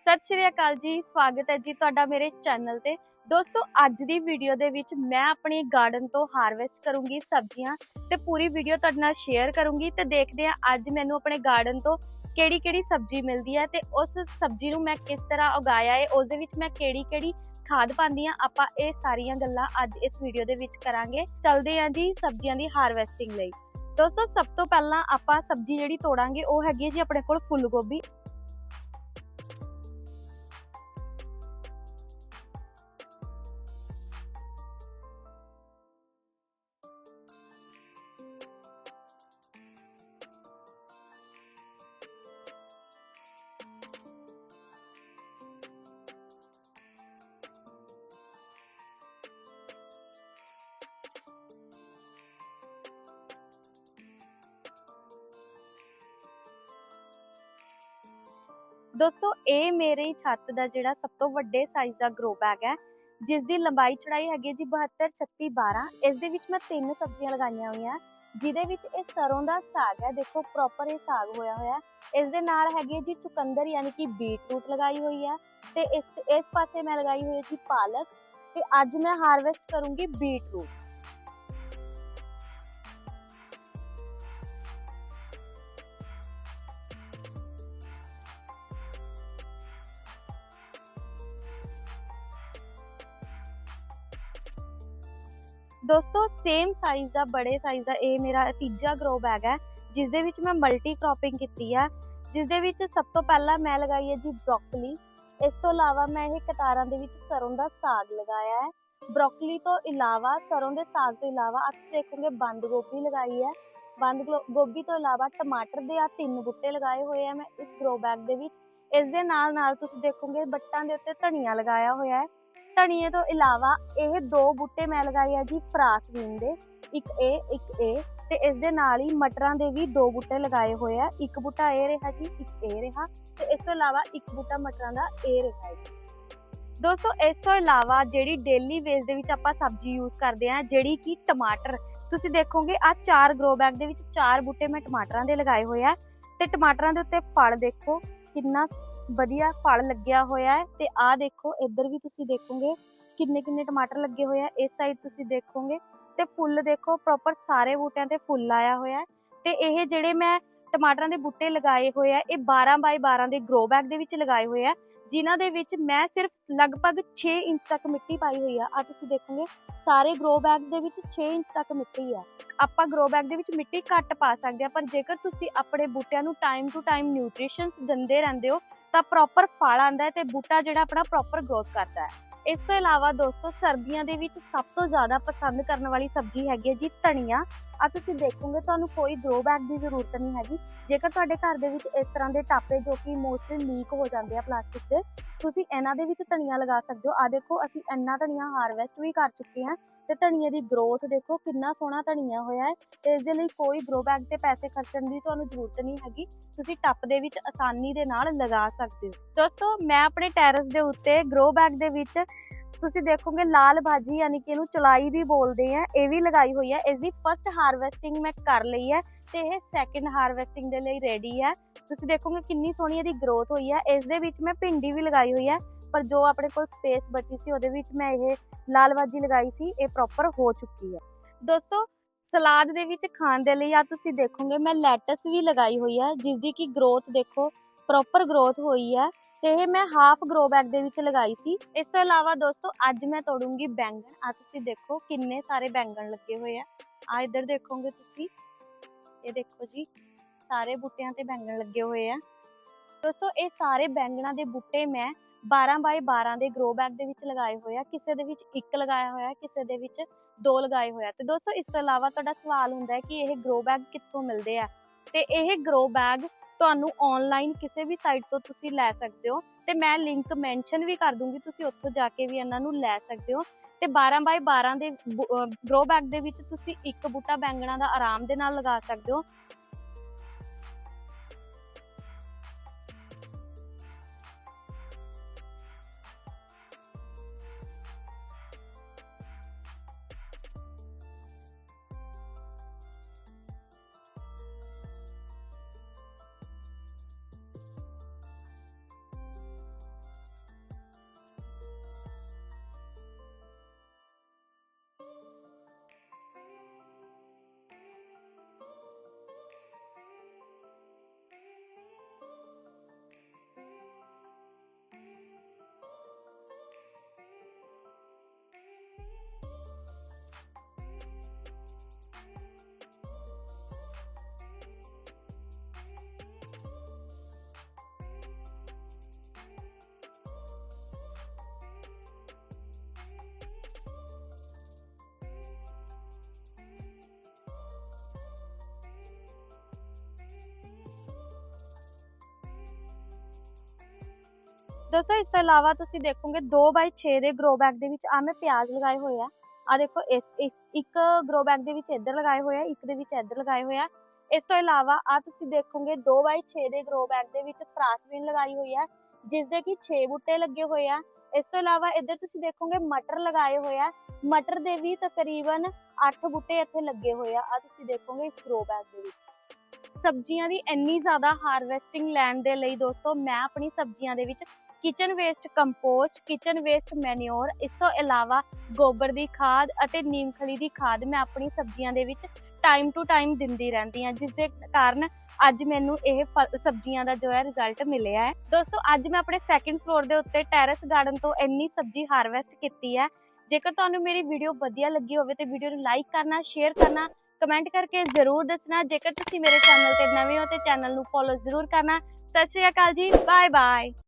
ਸਤਿ ਸ਼੍ਰੀ ਅਕਾਲ ਜੀ, ਸਵਾਗਤ ਹੈ ਜੀ ਤੁਹਾਡਾ ਮੇਰੇ ਚੈਨਲ ਤੇ। ਦੋਸਤੋ, ਅੱਜ ਦੀ ਵੀਡੀਓ ਦੇ ਵਿੱਚ ਮੈਂ ਆਪਣੇ ਗਾਰਡਨ ਤੋਂ ਹਾਰਵੈਸਟ ਕਰੂੰਗੀ ਸਬਜ਼ੀਆਂ ਤੇ ਪੂਰੀ ਵੀਡੀਓ ਤੁਹਾਡੇ ਨਾਲ ਸ਼ੇਅਰ ਕਰੂੰਗੀ ਤੇ ਦੇਖਦੇ ਹਾਂ ਅੱਜ ਮੈਨੂੰ ਆਪਣੇ ਗਾਰਡਨ ਤੋਂ ਕਿਹੜੀ ਕਿਹੜੀ ਸਬਜ਼ੀ ਮਿਲਦੀ ਹੈ ਤੇ ਉਸ ਸਬਜ਼ੀ ਨੂੰ ਮੈਂ ਕਿਸ ਤਰ੍ਹਾਂ ਉਗਾਇਆ ਹੈ ਉਸ ਦੇ ਵਿੱਚ ਮੈਂ ਕਿਹੜੀ ਕਿਹੜੀ ਖਾਦ ਪਾਉਂਦੀ ਹਾਂ, ਆਪਾਂ ਇਹ ਸਾਰੀਆਂ ਗੱਲਾਂ ਅੱਜ ਇਸ ਵੀਡੀਓ ਦੇ ਵਿੱਚ ਕਰਾਂਗੇ। ਚਲਦੇ ਹਾਂ ਜੀ ਸਬਜ਼ੀਆਂ ਦੀ ਹਾਰਵੈਸਟਿੰਗ ਲਈ। ਦੋਸਤੋ, ਸਭ ਤੋਂ ਪਹਿਲਾਂ ਆਪਾਂ ਸਬਜ਼ੀ ਜਿਹੜੀ ਤੋੜਾਂਗੇ, ਉਹ ਹੈਗੀ ਹੈ ਜੀ ਆਪਣੇ ਕੋਲ ਫੁੱਲ ਗੋਭੀ ਦੋਸਤੋ, ਇਹ ਮੇਰੇ ਛੱਤ ਦਾ ਜਿਹੜਾ ਸਭ ਤੋਂ ਵੱਡੇ ਸਾਈਜ਼ ਦਾ ਗਰੋ ਬੈਗ ਹੈ, ਜਿਸ ਦੀ ਲੰਬਾਈ ਚੜਾਈ ਹੈਗੀ ਹੈ ਜੀ 72 36 12 ਇਸ ਦੇ ਵਿੱਚ ਮੈਂ ਤਿੰਨ ਸਬਜ਼ੀਆਂ ਲਗਾਈਆਂ ਹੋਈਆਂ। ਜਿਹਦੇ ਵਿੱਚ ਇਹ ਸਰੋਂ ਦਾ ਸਾਗ ਹੈ, ਦੇਖੋ ਪ੍ਰੋਪਰ ਇਹ ਸਾਗ ਹੋਇਆ ਹੋਇਆ ਇਸ ਦੇ ਨਾਲ ਹੈਗੀ ਹੈ ਜੀ ਚੁਕੰਦਰ, ਯਾਨੀ ਕਿ ਬੀਟਰੂਟ ਲਗਾਈ ਹੋਈ ਹੈ। ਤੇ ਇਸ ਇਸ ਪਾਸੇ ਮੈਂ ਲਗਾਈ ਹੋਈ ਹੈ ਜੀ ਪਾਲਕ। ਤੇ ਅੱਜ ਮੈਂ ਹਾਰਵੈਸਟ ਕਰੂੰਗੀ ਬੀਟਰੂਟ ਦੋਸਤੋ ਸੇਮ ਸਾਈਜ਼ ਦਾ, ਬੜੇ ਸਾਈਜ਼ ਦਾ ਇਹ ਮੇਰਾ ਤੀਜਾ ਗਰੋ ਬੈਗ ਹੈ ਜਿਸ ਦੇ ਵਿੱਚ ਮੈਂ ਮਲਟੀ ਕ੍ਰੋਪਿੰਗ ਕੀਤੀ ਹੈ। ਜਿਸ ਦੇ ਵਿੱਚ ਸਭ ਤੋਂ ਪਹਿਲਾਂ ਮੈਂ ਲਗਾਈ ਹੈ ਜੀ ਬ੍ਰੋਕਲੀ ਇਸ ਤੋਂ ਇਲਾਵਾ ਮੈਂ ਇਹ ਕਤਾਰਾਂ ਦੇ ਵਿੱਚ ਸਰੋਂ ਦਾ ਸਾਗ ਲਗਾਇਆ ਹੈ। ਬ੍ਰੋਕਲੀ ਤੋਂ ਇਲਾਵਾ, ਸਰੋਂ ਦੇ ਸਾਗ ਤੋਂ ਇਲਾਵਾ ਆਪ ਦੇਖੋਗੇ, ਬੰਦ ਗੋਭੀ ਲਗਾਈ ਹੈ। ਬੰਦ ਗਲੋ- ਗੋਭੀ ਤੋਂ ਇਲਾਵਾ ਟਮਾਟਰ ਦੇ ਆ ਤਿੰਨ ਬੂਟੇ ਲਗਾਏ ਹੋਏ ਆ ਮੈਂ ਇਸ ਗਰੋ ਬੈਗ ਦੇ ਵਿੱਚ। ਇਸ ਦੇ ਨਾਲ ਨਾਲ ਤੁਸੀਂ ਦੇਖੋਗੇ, ਬੱਟਾਂ ਦੇ ਉੱਤੇ ਧਨੀਆ ਲਗਾਇਆ ਹੋਇਆ ਹੈ। ਧਨੀਏ ਤੋਂ ਇਲਾਵਾ ਇਹ ਦੋ ਬੂਟੇ ਮੈਂ ਲਗਾਏ ਆ ਜੀ ਫਰਾਸਬੀਨ ਦੇ। ਇੱਕ ਇਹ ਇੱਕ ਇਹ। ਤੇ ਇਸ ਦੇ ਨਾਲ ਹੀ ਮਟਰਾਂ ਦੇ ਵੀ ਦੋ ਬੂਟੇ ਲਗਾਏ ਹੋਏ ਆ। ਇੱਕ ਬੂਟਾ ਇਹ ਰਿਹਾ ਜੀ, ਇੱਕ ਇਹ ਰਿਹਾ। ਤੇ ਇਸ ਤੋਂ ਇਲਾਵਾ ਇੱਕ ਬੂਟਾ ਮਟਰਾਂ ਦਾ ਇਹ ਰਿਹਾ ਜੀ। ਦੋਸਤੋ, ਇਸ ਤੋਂ ਇਲਾਵਾ ਜਿਹੜੀ ਡੇਲੀ ਵੇਸ ਦੇ ਵਿੱਚ ਆਪਾਂ ਸਬਜ਼ੀ ਯੂਜ਼ ਕਰਦੇ ਆ, ਜਿਹੜੀ ਕਿ ਟਮਾਟਰ। ਤੁਸੀਂ ਦੇਖੋਗੇ ਆ ਚਾਰ ਗਰੋ ਬੈਗ ਦੇ ਵਿੱਚ ਚਾਰ ਬੂਟੇ ਮੈਂ ਟਮਾਟਰਾਂ ਦੇ ਲਗਾਏ ਹੋਏ ਆ। ਤੇ ਟਮਾਟਰਾਂ ਦੇ ਉੱਤੇ ਫਲ ਦੇਖੋ। ਕਿੰਨਾ ਵਧੀਆ ਫਲ ਲੱਗਿਆ ਹੋਇਆ ਹੈ ਤੇ ਆਹ ਦੇਖੋ, ਇੱਧਰ ਵੀ ਤੁਸੀਂ ਦੇਖੋਗੇ ਕਿੰਨੇ ਕਿੰਨੇ ਟਮਾਟਰ ਲੱਗੇ ਹੋਏ ਆ, ਇਸ ਸਾਈਡ ਤੁਸੀਂ ਦੇਖੋਗੇ ਤੇ ਫੁੱਲ ਦੇਖੋ ਪ੍ਰੋਪਰ ਸਾਰੇ ਬੂਟਿਆਂ ਤੇ ਫੁੱਲ ਆਇਆ ਹੋਇਆ ਹੈ ਤੇ ਇਹ ਜਿਹੜੇ ਮੈਂ ਟਮਾਟਰਾਂ ਦੇ ਬੂਟੇ ਲਗਾਏ ਹੋਏ ਆ, ਇਹ 12 ਬਾਈ 12 ਦੇ ਗਰੋ ਬੈਗ ਦੇ ਵਿੱਚ ਲਗਾਏ ਹੋਏ ਆ, ਜਿਨ੍ਹਾਂ ਦੇ ਵਿੱਚ ਮੈਂ ਸਿਰਫ ਲਗਭਗ 6 ਇੰਚ ਤੱਕ ਮਿੱਟੀ ਪਾਈ ਹੋਈ ਆ। ਆ ਤੁਸੀਂ ਦੇਖੋਗੇ, ਸਾਰੇ ਗਰੋ ਬੈਗ ਦੇ ਵਿੱਚ 6 ਇੰਚ ਤੱਕ ਮਿੱਟੀ ਆ। ਆਪਾਂ ਗਰੋ ਬੈਗ ਦੇ ਵਿੱਚ ਮਿੱਟੀ ਘੱਟ ਪਾ ਸਕਦੇ ਆ, ਪਰ ਜੇਕਰ ਤੁਸੀਂ ਆਪਣੇ ਬੂਟਿਆਂ ਨੂੰ ਟਾਈਮ ਟੂ ਟਾਈਮ ਨਿਊਟ੍ਰੀਸ਼ਨਸ ਦਿੰਦੇ ਰਹਿੰਦੇ ਹੋ, ਤਾਂ ਪ੍ਰੋਪਰ ਫਲ ਆਂਦਾ ਹੈ ਤੇ ਬੂਟਾ ਜਿਹੜਾ ਆਪਣਾ ਪ੍ਰੋਪਰ ਗਰੋਥ ਕਰਦਾ ਹੈ। ਇਸ ਤੋਂ ਇਲਾਵਾ ਦੋਸਤੋ, ਸਰਦੀਆਂ ਦੇ ਵਿੱਚ ਸਭ ਤੋਂ ਜ਼ਿਆਦਾ ਪਸੰਦ ਕਰਨ ਵਾਲੀ ਸਬਜ਼ੀ ਹੈਗੀ ਹੈ ਜੀ ਧਨੀਆ। ਆ ਤੁਸੀਂ ਦੇਖੋਗੇ, ਤੁਹਾਨੂੰ ਕੋਈ ਗਰੋ ਬੈਗ ਦੀ ਜ਼ਰੂਰਤ ਨਹੀਂ ਹੈਗੀ। ਜੇਕਰ ਤੁਹਾਡੇ ਘਰ ਦੇ ਵਿੱਚ ਇਸ ਤਰ੍ਹਾਂ ਦੇ ਟਾਪੇ ਜੋ ਕਿ ਮੋਸਟਲੀ ਲੀਕ ਹੋ ਜਾਂਦੇ ਆ ਪਲਾਸਟਿਕ ਦੇ, ਤੁਸੀਂ ਇਹਨਾਂ ਦੇ ਵਿੱਚ ਧਨੀਆ ਲਗਾ ਸਕਦੇ ਹੋ। ਆ ਦੇਖੋ, ਅਸੀਂ ਇੰਨਾ ਧਨੀਆ ਹਾਰਵੈਸਟ ਵੀ ਕਰ ਚੁੱਕੇ ਹਾਂ ਤੇ ਧਨੀਏ ਦੀ ਗਰੋਥ ਦੇਖੋ ਕਿੰਨਾ ਸੋਹਣਾ ਧਨੀਆ ਹੋਇਆ ਹੈ। ਤੇ ਇਸ ਦੇ ਲਈ ਕੋਈ ਗਰੋ ਬੈਗ ਤੇ ਪੈਸੇ ਖਰਚਣ ਦੀ ਤੁਹਾਨੂੰ ਜ਼ਰੂਰਤ ਨਹੀਂ ਹੈਗੀ। ਤੁਸੀਂ ਟੱਪ ਦੇ ਵਿੱਚ ਆਸਾਨੀ ਦੇ ਨਾਲ ਲਗਾ ਸਕਦੇ ਹੋ। ਦੋਸਤੋ, ਮੈਂ ਆਪਣੇ ਟੈਰਸ ਦੇ ਉੱਤੇ ਗਰੋ ਬੈਗ ਦੇ ਵਿੱਚ ਤੁਸੀਂ ਦੇਖੋਗੇ ਲਾਲ ਭਾਜੀ ਯਾਨੀ ਕਿ ਇਹਨੂੰ ਚਲਾਈ ਵੀ ਬੋਲਦੇ ਆ, ਇਹ ਵੀ ਲਗਾਈ ਹੋਈ ਹੈ ਇਸ ਦੀ ਫਸਟ ਹਾਰਵੈਸਟਿੰਗ ਮੈਂ ਕਰ ਲਈ ਹੈ ਤੇ ਇਹ ਸੈਕੰਡ ਹਾਰਵੈਸਟਿੰਗ ਦੇ ਲਈ ਰੈਡੀ ਹੈ ਤੁਸੀਂ ਦੇਖੋਗੇ ਕਿੰਨੀ ਸੋਹਣੀ ਇਹਦੀ ਗਰੋਥ ਹੋਈ ਹੈ ਇਸ ਦੇ ਵਿੱਚ ਮੈਂ ਭਿੰਡੀ ਵੀ ਲਗਾਈ ਹੋਈ ਹੈ ਪਰ ਜੋ ਆਪਣੇ ਕੋਲ ਸਪੇਸ ਬਚੀ ਸੀ ਉਹਦੇ ਵਿੱਚ ਮੈਂ ਇਹ ਲਾਲ ਭਾਜੀ ਲਗਾਈ ਸੀ, ਇਹ ਪ੍ਰੋਪਰ ਹੋ ਚੁੱਕੀ ਹੈ ਦੋਸਤੋ, ਸਲਾਦ ਦੇ ਵਿੱਚ ਖਾਣ ਦੇ ਲਈ ਆ ਤੁਸੀਂ ਦੇਖੋਗੇ ਮੈਂ ਲੈਟਸ ਵੀ ਲਗਾਈ ਹੋਈ ਹੈ ਜਿਸ ਦੀ ਕਿ ਗਰੋਥ ਦੇਖੋ ਪ੍ਰੋਪਰ ਗਰੋਥ ਹੋਈ ਹੈ ਤੇ ਇਹ ਮੈਂ ਹਾਫ ਗਰੋ ਬੈਗ ਦੇ ਵਿੱਚ ਲਗਾਈ ਸੀ। ਇਸ ਤੋਂ ਇਲਾਵਾ ਦੋਸਤੋ, ਅੱਜ ਮੈਂ ਤੋੜੂੰਗੀ ਬੈਂਗਣ। ਆ ਤੁਸੀਂ ਦੇਖੋ ਕਿੰਨੇ ਸਾਰੇ ਬੈਂਗਣ ਲੱਗੇ ਹੋਏ ਆ। ਆ ਇੱਧਰ ਦੇਖੋਗੇ ਤੁਸੀਂ। ਇਹ ਦੇਖੋ ਜੀ, ਸਾਰੇ ਬੂਟਿਆਂ ਤੇ ਬੈਂਗਣ ਲੱਗੇ ਹੋਏ ਆ। ਦੋਸਤੋ, ਇਹ ਸਾਰੇ ਬੈਂਗਣਾਂ ਦੇ ਬੂਟੇ ਮੈਂ 12 ਬਾਈ 12 ਦੇ ਗਰੋ ਬੈਗ ਦੇ ਵਿੱਚ ਲਗਾਏ ਹੋਏ ਆ। ਕਿਸੇ ਦੇ ਵਿੱਚ ਇੱਕ ਲਗਾਇਆ ਹੋਇਆ, ਕਿਸੇ ਦੇ ਵਿੱਚ ਦੋ ਲਗਾਏ ਹੋਏ ਆ। ਤੇ ਦੋਸਤੋ, ਇਸ ਤੋਂ ਇਲਾਵਾ ਤੁਹਾਡਾ ਸਵਾਲ ਹੁੰਦਾ ਹੈ ਕਿ ਇਹ ਗਰੋ ਬੈਗ ਕਿੱਥੋਂ ਮਿਲਦੇ ਆ? ਤੇ ਇਹ ਗਰੋ ਬੈਗ ਤੁਹਾਨੂੰ ਆਨਲਾਈਨ ਕਿਸੇ ਵੀ ਸਾਈਟ ਤੋਂ ਤੁਸੀਂ ਲੈ ਸਕਦੇ ਹੋ ਤੇ ਮੈਂ ਲਿੰਕ ਮੈਂਸ਼ਨ ਵੀ ਕਰ ਦੂੰਗੀ, ਤੁਸੀਂ ਉੱਥੋਂ ਜਾ ਕੇ ਵੀ ਇਹਨਾਂ ਨੂੰ ਲੈ ਸਕਦੇ ਹੋ। ਤੇ 12 ਬਾਈ 12 ਦੇ ਗਰੋ ਬੈਗ ਦੇ ਵਿੱਚ ਤੁਸੀਂ ਇੱਕ ਬੂਟਾ ਬੈਂਗਣਾ ਦਾ ਆਰਾਮ ਦੇ ਨਾਲ ਲਗਾ ਸਕਦੇ ਹੋ। ਦੋਸਤੋ ਇਸ ਤੋਂ ਇਲਾਵਾ ਤੁਸੀਂ ਦੇਖੋਗੇ 2x6 ਦੇ ਗਰੋ ਬੈਗ ਦੇ ਵਿੱਚ ਆ ਮੈਂ ਪਿਆਜ਼ ਲਗਾਏ ਹੋਏ ਆ। ਆ ਦੇਖੋ, ਇਸ ਇੱਕ ਗਰੋ ਬੈਗ ਦੇ ਵਿੱਚ ਇੱਧਰ ਲਗਾਏ ਹੋਏ ਆ, ਇੱਕ ਦੇ ਵਿੱਚ ਇੱਧਰ ਲਗਾਏ ਹੋਏ ਆ। ਇਸ ਤੋਂ ਇਲਾਵਾ ਆ ਤੁਸੀਂ ਦੇਖੋਗੇ 2x6 ਦੇ ਗਰੋ ਬੈਗ ਦੇ ਵਿੱਚ ਫਰਾਸਬੀਨ ਲਗਾਈ ਹੋਈ ਹੈ ਜਿਸ ਦੇ ਕਿ 6 ਬੂਟੇ ਲੱਗੇ ਹੋਏ ਆ। ਇਸ ਤੋਂ ਇਲਾਵਾ ਇੱਧਰ ਤੁਸੀਂ ਦੇਖੋਗੇ ਮਟਰ ਲਗਾਏ ਹੋਏ ਆ। ਮਟਰ ਦੇ ਵੀ ਤਕਰੀਬਨ 8 ਬੂਟੇ ਇੱਥੇ ਲੱਗੇ ਹੋਏ ਆ ਆ ਤੁਸੀਂ ਦੇਖੋਗੇ ਇਸ ਗਰੋ ਬੈਗ ਦੇ ਵਿੱਚ। ਸਬਜ਼ੀਆਂ ਦੀ ਇੰਨੀ ਜ਼ਿਆਦਾ ਹਾਰਵੈਸਟਿੰਗ ਲੈਣ ਦੇ ਲਈ ਦੋਸਤੋ, ਮੈਂ ਆਪਣੀ ਸਬਜ਼ੀਆਂ ਦੇ ਵਿੱਚ kitchen waste compost kitchen waste manure ਇਸ ਤੋਂ ਇਲਾਵਾ ਗੋਬਰ ਦੀ ਖਾਦ ਅਤੇ ਨੀਮ ਖਲੀ ਦੀ ਖਾਦ ਮੈਂ ਆਪਣੀ ਸਬਜ਼ੀਆਂ ਦੇ ਵਿੱਚ ਟਾਈਮ ਟੂ ਟਾਈਮ ਦਿੰਦੀ ਰਹਿੰਦੀ ਹਾਂ ਜਿਸ ਦੇ ਕਾਰਨ ਅੱਜ ਮੈਨੂੰ ਇਹ ਸਬਜ਼ੀਆਂ ਦਾ ਜੋ ਹੈ ਰਿਜ਼ਲਟ ਮਿਲਿਆ ਹੈ। ਦੋਸਤੋ, ਅੱਜ ਮੈਂ ਆਪਣੇ ਸੈਕੰਡ ਫਲੋਰ ਦੇ ਉੱਤੇ ਟੈਰੇਸ ਗਾਰਡਨ ਤੋਂ ਇੰਨੀ ਸਬਜ਼ੀ ਹਾਰਵੈਸਟ ਕੀਤੀ ਹੈ। ਜੇਕਰ ਤੁਹਾਨੂੰ ਮੇਰੀ ਵੀਡੀਓ ਵਧੀਆ ਲੱਗੀ ਹੋਵੇ ਤੇ ਵੀਡੀਓ ਨੂੰ ਲਾਈਕ ਕਰਨਾ ਸ਼ੇਅਰ ਕਰਨਾ ਕਮੈਂਟ ਕਰਕੇ ਜ਼ਰੂਰ ਦੱਸਣਾ। ਜੇਕਰ ਤੁਸੀਂ ਮੇਰੇ ਚੈਨਲ ਤੇ ਨਵੇਂ ਹੋ ਤੇ ਚੈਨਲ ਨੂੰ ਫੋਲੋ ਜ਼ਰੂਰ ਕਰਨਾ। ਸਤਿ ਸ਼੍ਰੀ ਅਕਾਲ ਜੀ ਬਾਏ ਬਾਏ